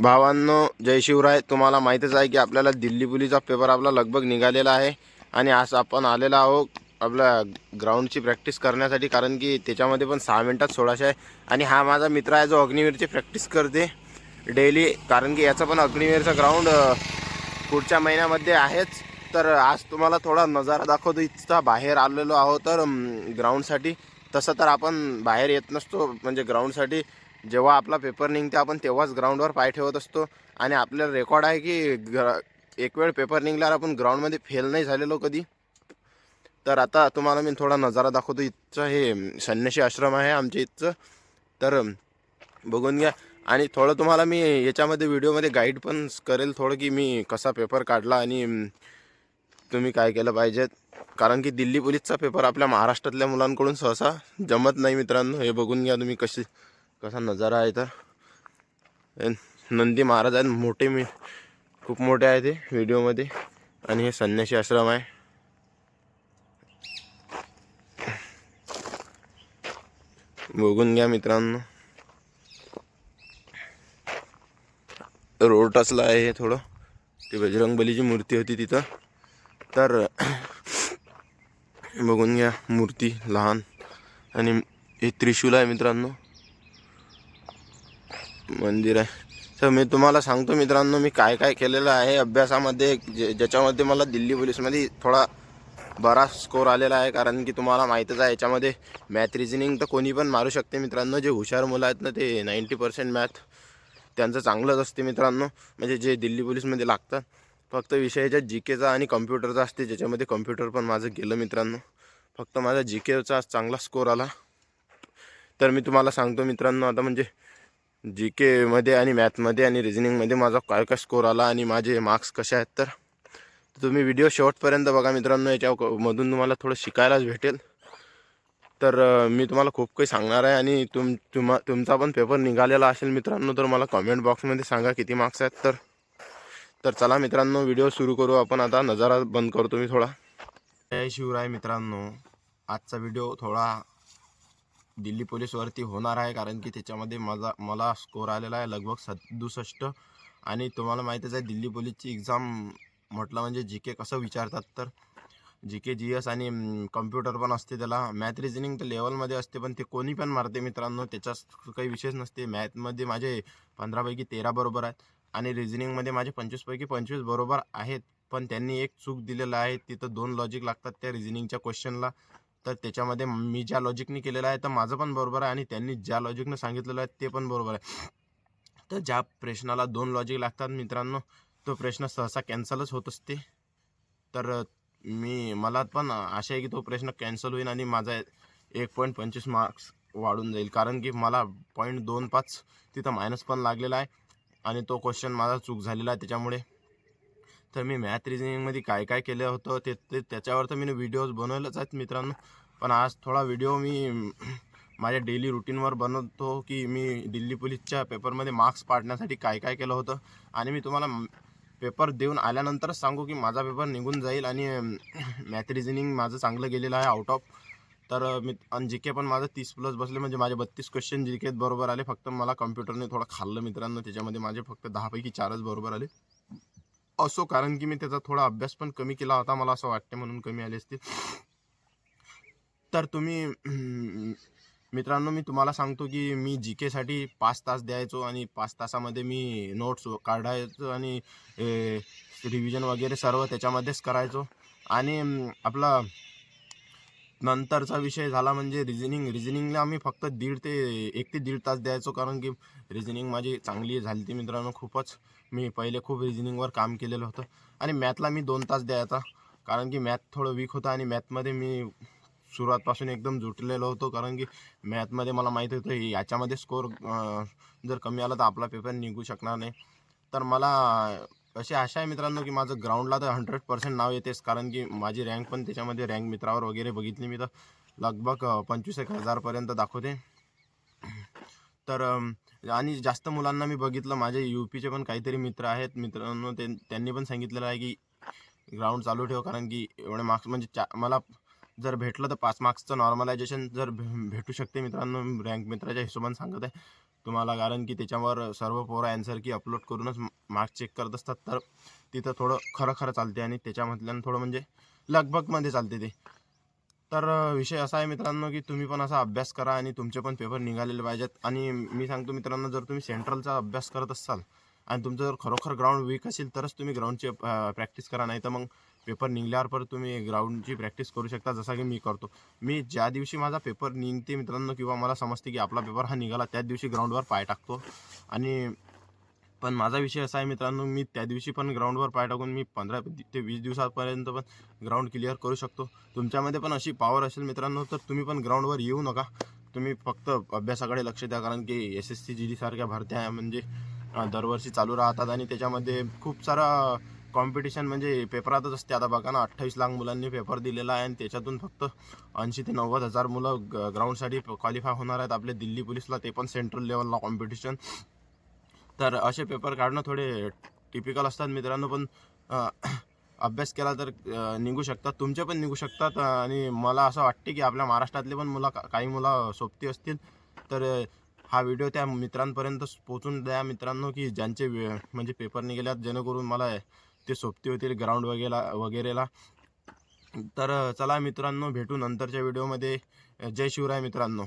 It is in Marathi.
भावांनो जय शिवराय. तुम्हाला माहीतच आहे की आपल्याला दिल्ली पुलीचा पेपर आपला लगभग निघालेला आहे. आणि आज आपण आलेलो आहोत आपल्या ग्राउंडची प्रॅक्टिस करण्यासाठी कारण की त्याच्यामध्ये पण सहा मिनटात सोळाशे आहे. आणि हा माझा मित्र आहे जो अग्निवीरची प्रॅक्टिस करते डेली कारण की याचा पण अग्निवीरचा ग्राउंड पुढच्या महिन्यामध्ये आहेच. तर आज तुम्हाला थोडा नजारा दाखवतो. इथचा बाहेर आलेलो आहोत तर ग्राउंडसाठी तसं तर आपण बाहेर येत नसतो म्हणजे ग्राउंडसाठी जेव्हा आपला पेपर निघते आपण तेव्हाच ग्राउंडवर पाय ठेवत असतो. आणि आपल्याला रेकॉर्ड आहे की ग्र एक वेळ पेपर निघल्यावर आपण ग्राउंडमध्ये फेल नाही झालेलो कधी? तर आता तुम्हाला मी थोडा नजारा दाखवतो. इथचं हे संन्याशी आश्रम आहे आमच्या इथचं. तर बघून घ्या. आणि थोडं तुम्हाला मी याच्यामध्ये व्हिडिओमध्ये गाईड पण करेल थोडं की मी कसा पेपर काढला आणि तुम्ही काय केलं पाहिजेत कारण की दिल्ली पोलीसचा पेपर आपल्या महाराष्ट्रातल्या मुलांकडून सहसा जमत नाही मित्रांनो. हे बघून घ्या तुम्ही कशी कसा नजारा आहे तर नंदी महाराज आहेत मोठे मी खूप मोठे आहे ते व्हिडिओमध्ये. आणि हे संन्यासी आश्रम आहे. बघून घ्या मित्रांनो. रोड टचला आहे हे थोडं. ती बजरंगबलीची मूर्ती होती तिथं. तर बघून घ्या मूर्ती लहान. आणि हे त्रिशूल आहे मित्रांनो. मंदिर आहे. तर मी तुम्हाला सांगतो मित्रांनो मी काय काय केलेलं आहे अभ्यासामध्ये. जे ज्याच्यामध्ये मला दिल्ली पोलीसमध्ये थोडा बरा स्कोर आलेला आहे कारण की तुम्हाला माहीतच आहे याच्यामध्ये मॅथ रिझनिंग तर कोणी पण मारू शकते मित्रांनो. जे हुशार मुलं आहेत ना ते नाईंटी पर्सेंट मॅथ त्यांचं चांगलंच असते मित्रांनो. म्हणजे जे दिल्ली पोलीसमध्ये लागतात फक्त विषयाच्या जी केचा आणि कम्प्युटरचा असते. ज्याच्यामध्ये कम्प्युटर पण माझं गेलं मित्रांनो. फक्त माझा जी केचा चांगला स्कोर आला. तर मी तुम्हाला सांगतो मित्रांनो आता म्हणजे जी केमध्ये आणि मॅथमध्ये आणि रिझनिंगमध्ये माझा काय काय स्कोर आला आणि माझे मार्क्स कसे आहेत तर तुम्ही व्हिडिओ शेवटपर्यंत बघा मित्रांनो. याच्यामधून तुम्हाला थोडं शिकायलाच भेटेल. तर मी तुम्हाला खूप काही सांगणार आहे आणि तुम तुम्हा तुमचा पण पेपर निघालेला असेल मित्रांनो तर मला कमेंट बॉक्समध्ये सांगा किती मार्क्स आहेत तर. तर चला मित्रांनो व्हिडिओ सुरू करू आपण. आता नजारा बंद करतो मी थोडा. जय शिवराय मित्रांनो. आजचा व्हिडिओ थोडा दिल्ली पोलीसवरती होणार आहे कारण की त्याच्यामध्ये माझा मला स्कोर आलेला आहे लगभग सदुसष्ट. आणि तुम्हाला माहीतच आहे दिल्ली पोलीसची एक्झाम म्हटलं म्हणजे जी के कसं विचारतात तर जी के जी एस आणि कम्प्युटर पण असते त्याला. मॅथ रिझनिंग तर लेवलमध्ये असते पण ते कोणी पण मारते मित्रांनो त्याच्यात काही विशेष नसते. मॅथमध्ये माझे पंधरापैकी तेरा बरोबर आहेत आणि रिझनिंगमध्ये माझे पंचवीसपैकी पंचवीस बरोबर आहेत. पण त्यांनी एक चूक दिलेला आहे तिथं दोन लॉजिक लागतात त्या रिझनिंगच्या क्वेश्चनला तर त्याच्यामध्ये मी ज्या लॉजिकने केलेलं आहे तर माझं पण बरोबर आहे आणि त्यांनी ज्या लॉजिकनं सांगितलेलं आहे ते पण बरोबर आहे. तर ज्या प्रश्नाला दोन लॉजिक लागतात मित्रांनो तो प्रश्न सहसा कॅन्सलच होत असते. तर मी मला पण आशा आहे की तो प्रश्न कॅन्सल होईल आणि माझा एक पॉईंट पंचवीस मार्क्स वाढून जाईल. कारण की मला पॉईंट दोन पाच तिथं मायनस पण लागलेला आहे आणि तो क्वेश्चन माझा चूक झालेला आहे त्याच्यामुळे. तर मी मॅथ रिजनिंगमध्ये काय काय केलं होतं ते ते त्याच्यावर तर मी व्हिडिओज बनवलेच आहेत मित्रांनो. पण आज थोडा व्हिडिओ मी माझ्या डेली रुटीनवर बनवतो की मी दिल्ली पोलीसच्या पेपरमध्ये मार्क्स पाडण्यासाठी काय काय केलं होतं. आणि मी तुम्हाला पेपर देऊन आल्यानंतरच सांगू की माझा पेपर निघून जाईल आणि मॅथ रिजनिंग माझं चांगलं गेलेलं आहे आउट ऑफ तर मी आणि जी के पण माझं तीस प्लस बसले म्हणजे माझे बत्तीस क्वेश्चन जी केत बरोबर आले. फक्त मला कम्प्युटरने थोडं खाल्लं मित्रांनो. त्याच्यामध्ये माझे फक्त दहापैकी चारच बरोबर आले. असो कारण की मी त्याचा थोडा अभ्यास पण कमी केला होता मला असं वाटते म्हणून कमी आले असतील. तर तुम्ही मित्रांनो मी तुम्हाला सांगतो की मी जी केसाठी पाच तास द्यायचो आणि पाच तासामध्ये मी नोट्स काढायचो आणि रिव्हिजन वगैरे सर्व त्याच्यामध्येच करायचो. आणि आपला नंतरचा विषय झाला म्हणजे रिझनिंग रिझनिंगला आम्ही फक्त दीड ते एक ते दीड तास द्यायचो कारण की रिझनिंग माझी चांगली झाली ती मित्रांनो खूपच. मी पहिले खूप रिझनिंगवर काम केलेलं होतं. आणि मॅथला मी दोन तास द्यायचा कारण की मॅथ थोडं वीक होतं आणि मॅथमध्ये मी सुरुवातपासून एकदम जुटलेलो होतो कारण की मॅथमध्ये मला माहीत होतं याच्यामध्ये स्कोर जर कमी आला तर आपला पेपर निघू शकणार नाही. तर मला अशी आशा आहे मित्रांनो की माझं ग्राउंडला तर हंड्रेड पर्सेंट नाव येतेच कारण की माझी रँक पण त्याच्यामध्ये रँक मित्रावर वगैरे बघितली मी तर लगभग पंचवीस एक हजारपर्यंत दाखवते. तर आणि जास्त मुलांना मी बघितलं माझे यू पीचे पण काहीतरी मित्र आहेत. मित्रांनो ते त्यांनी पण सांगितलेलं आहे की ग्राउंड चालू ठेव कारण की एवढे मार्क्स म्हणजे चा मला जर भेटलं तर पाच मार्क्सचं नॉर्मलायझेशन जर भे- भेटू शकते मित्रांनो रँक मित्राच्या हिशोबाने सांगत आहे. तुम्हाला कारण की त्याच्यावर सर्व पोरं ॲन्सर की अपलोड करूनच मार्क्स चेक करत असतात. तर तिथं थोडं खरं खरं चालते आणि त्याच्यामधल्यानं थोडं म्हणजे लगबगमध्ये चालते ते. तर विषय असा आहे मित्रांनो की तुम्ही पण असा अभ्यास करा आणि तुमचे पण पेपर निघालेले पाहिजेत. आणि मी सांगतो मित्रांनो जर तुम्ही सेंट्रलचा अभ्यास करत असाल आणि तुमचं जर खरोखर ग्राउंड वीक असेल तरच तुम्ही ग्राउंडची प्रॅक्टिस करा. नाही तर मग पेपर निघल्यावर परत तुम्ही ग्राउंडची प्रॅक्टिस करू शकता जसा की मी करतो. मी ज्या दिवशी माझा पेपर निघते मित्रांनो किंवा मला समजते की आपला पेपर हा निघाला त्याच दिवशी ग्राउंडवर पाय टाकतो. आणि पण माझा विषय असा आहे मित्रांनो मी त्या दिवशी पण ग्राउंडवर पाय टाकून मी पंधरा ते वीस दिवसापर्यंत पण ग्राउंड क्लिअर करू शकतो. तुमच्यामध्ये पण अशी पॉवर असेल मित्रांनो तर तुम्ही पण ग्राउंडवर येऊ नका. तुम्ही फक्त अभ्यासाकडे लक्ष द्या कारण की एस एस सी जी डीसारख्या भरत्या म्हणजे दरवर्षी चालू राहतात आणि त्याच्यामध्ये खूप सारा कॉम्पिटिशन म्हणजे पेपरातच असते. आता बघा ना अठ्ठावीस लाख मुलांनी पेपर दिलेला आहे आणि त्याच्यातून फक्त ऐंशी ते नव्वद हजार मुलं ग- ग्राउंडसाठी क्वालिफाय होणार आहेत. आपल्या दिल्ली पोलीसला ते पण सेंट्रल लेवलला कॉम्पिटिशन तर असे पेपर काढणं थोडे टिपिकल असतात मित्रांनो पण अभ्यास केला तर निघू शकतात. तुमचे पण निघू शकतात. आणि मला असं वाटते की आपल्या महाराष्ट्रातले पण मुलं काही मुलं सोबती असतील. तर हा व्हिडिओ त्या मित्रांपर्यंत पोचून द्या मित्रांनो की ज्यांचे वे- म्हणजे पेपर निघाल्यात. जेणेकरून मला ते सोबती होतील ग्राउंड वगैरे वगैरेला. तर चला मित्रांनो भेटू नंतरच्या व्हिडिओमध्ये जय शिवराय मित्रांनो.